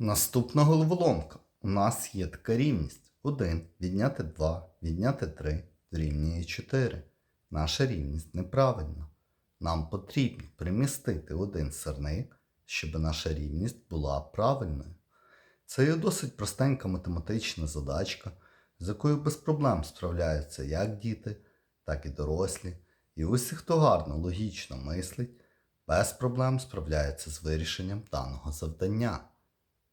Наступна головоломка. У нас є така рівність. 1 відняти 2, відняти 3 дорівнює 4. Наша рівність неправильна. Нам потрібно примістити один сирник, щоб наша рівність була правильною. Це є досить простенька математична задачка, з якою без проблем справляються як діти, так і дорослі. І усі, хто гарно логічно мислить, без проблем справляється з вирішенням даного завдання.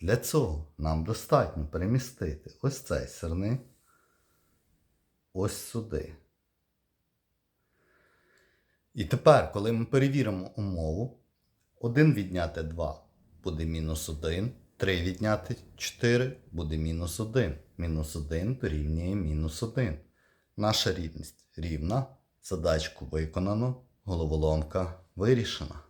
Для цього нам достатньо перемістити ось цей сирник ось сюди. І тепер, коли ми перевіримо умову, 1 відняти 2 буде мінус 1, 3 відняти 4 буде мінус 1. Мінус 1 дорівнює мінус 1. Наша рівність рівна. Задачку виконано, головоломка вирішена.